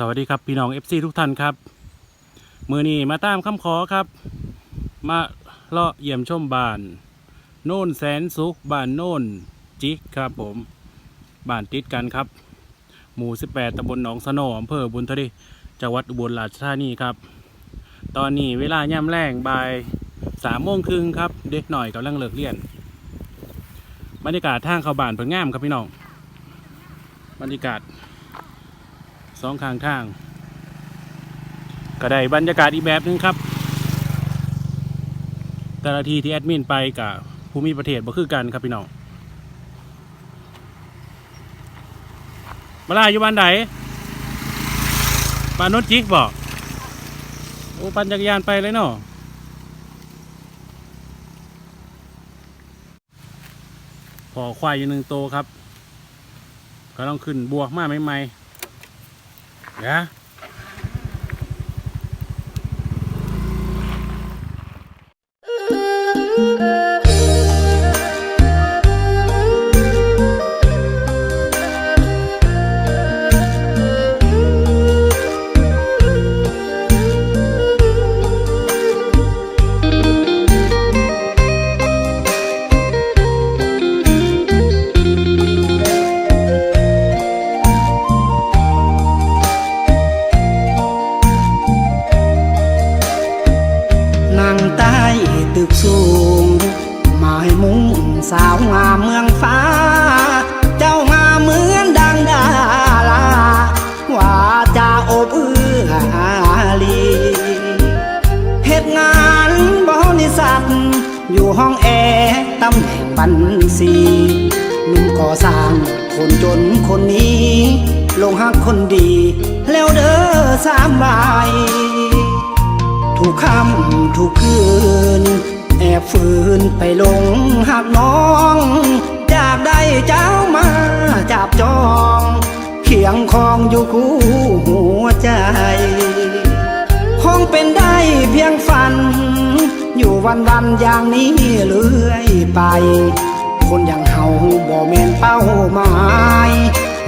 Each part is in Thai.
สวัสดีครับพี่น้อง FC ทุกท่านครับ มือนี้มาตามคำขอครับ มาเลาะเยี่ยมชมบ้าน โน่นแสนสุขบ้านโน่นจิกครับผมบ้านติดกันครับ หมู่ 18ตำบลหนองสนออำเภอบุญทรีจังหวัดอุบลราชธานีครับ ตอนนี้เวลาย่ำแรงบ่ายสามโมงครึ่งครับ เด็กหน่อยกำลังเลิกเรียนบรรยากาศทางเข้าบ้านเพิ่งงามครับพี่น้องบรรยากาศ สองข้างทาง ก็ได้บรรยากาศอีกแบบหนึงครับ แต่ละทีที่แอดมินไปกับภูมิประเทศบ่คือกันครับพี่น้องมาลาอยู่บ้านไหนบ้านนจิกบอกโอ้ปั่นจักรยานไปเลยเนาะพอควายอยู่หนึ่งโตครับ ก็ต้องขึ้นบวกมาใหม่ๆ Yeah? บัญชีหนุ่มก่อสร้างคนจนคนนี้ ลงหักคนดี แล้วเด้อสามใบทุกคำทุกคืน แอบฝืนไปลงหักน้องอยากได้เจ้ามาจับจองเขียงคองอยู่คู่หัวใจคงเป็นได้เพียงฝัน อยู่วันวันอย่างนี้เรื่อยไป คนอย่างเฮาบ่แม่นเป้าหมาย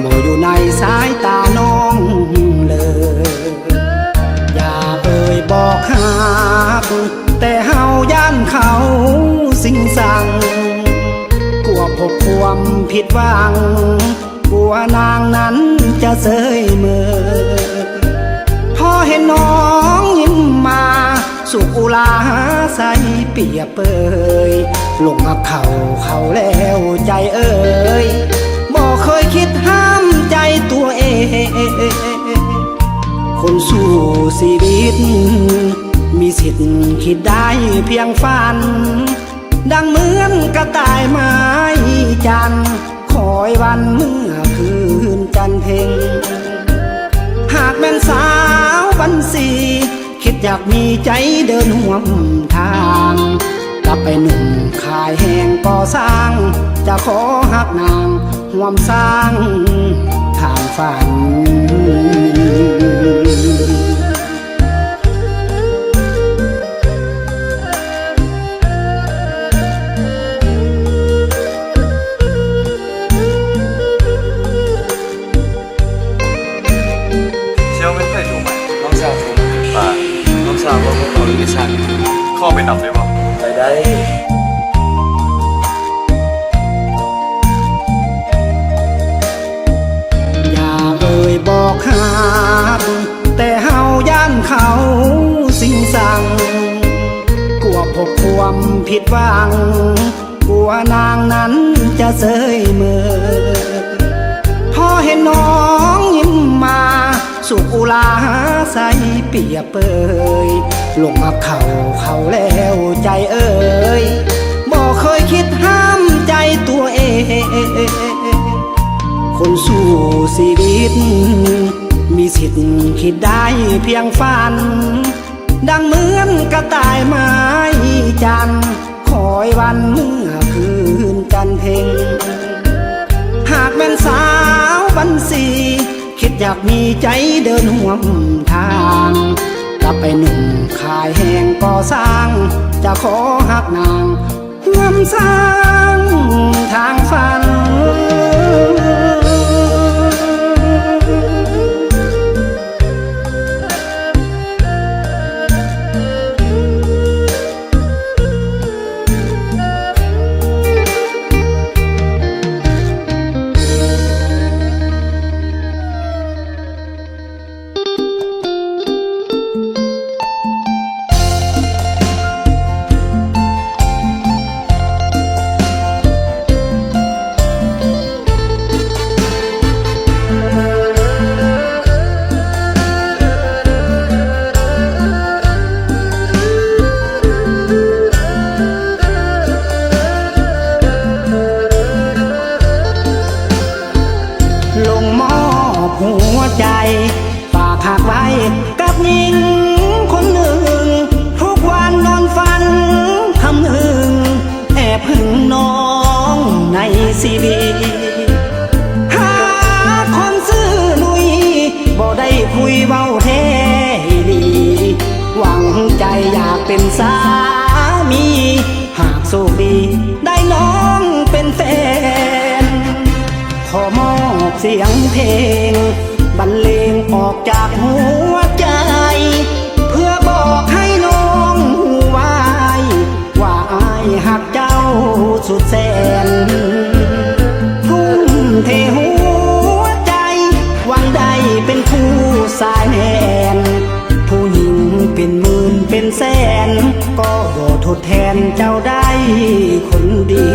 บ่อยู่ในสายตาน้องเลย อย่าเอ่ยบอกหักแต่เฮาย่านเขาสิ่งสั่งกลัวพบความผิดหวังกลัวนางนั้นจะเสยเมื่อ สุกุลาใสเปียเปยลงมาเข่าเขาแล้วใจเอ่ยบอกเคยคิดห้ามใจตัวเอง คนสู้ชีวิต มีสิทธิ์คิดได้เพียงฝัน ดังเหมือนกระต่ายไม้จันคอยวันเมื่อคืนจันเพ็งหากแม่นสา อยากมีใจเดินห่วมทางกลับไปหนุ่มขายแหงก่อสร้าง จะขอหักนางห่วมสร้างทางฝัน希望ไม่เคยถูไหมน้องสาวถู กป่าน้องสาวว่าพวกเราหรือดิฉันเข้าไปนำได้ปะไปได้อย่าเอ่ยบอกหักแต่เฮาย่านเขาสิ่งสั่งกลัวพบความผิดหวังกลัวนางนั้นจะเสยเมื่อพอเห็นน้องยิ้มมา สุกุลาใสเปียเปยลงมาเข่าเขาแล้วใจเอ่ยบอกเคยคิดห้ามใจตัวเอง คนสู้ชีวิต มีสิทธิ์คิดได้เพียงฝัน ดังเหมือนกระต่ายไม้จันคอยวันเมื่อคืนจันเพ็งหากเป็นสาวบันสี อยากมีใจเดินห่วมทางกลับไปหนุ่มขายแหงก่อสร้าง จะขอหักนางห่วมสร้างทางฝัน สิดี หาคนซื้อนุยบ่ได้คุยเบาแท้ดี หวังใจอยากเป็นสามี หากโชคดีได้น้องเป็นแฟน ขอมอบเสียงเพลง บรรเลงออกจากหัวใจ เพื่อบอกให้น้องไว้ว่าอาหักเจ้าสุดแสน เทหัวใจวังใดเป็นผู้สายแนนผู้หญิงเป็นหมื่นเป็นแสน ก็บ่ทดแทนเจ้าได้คนดี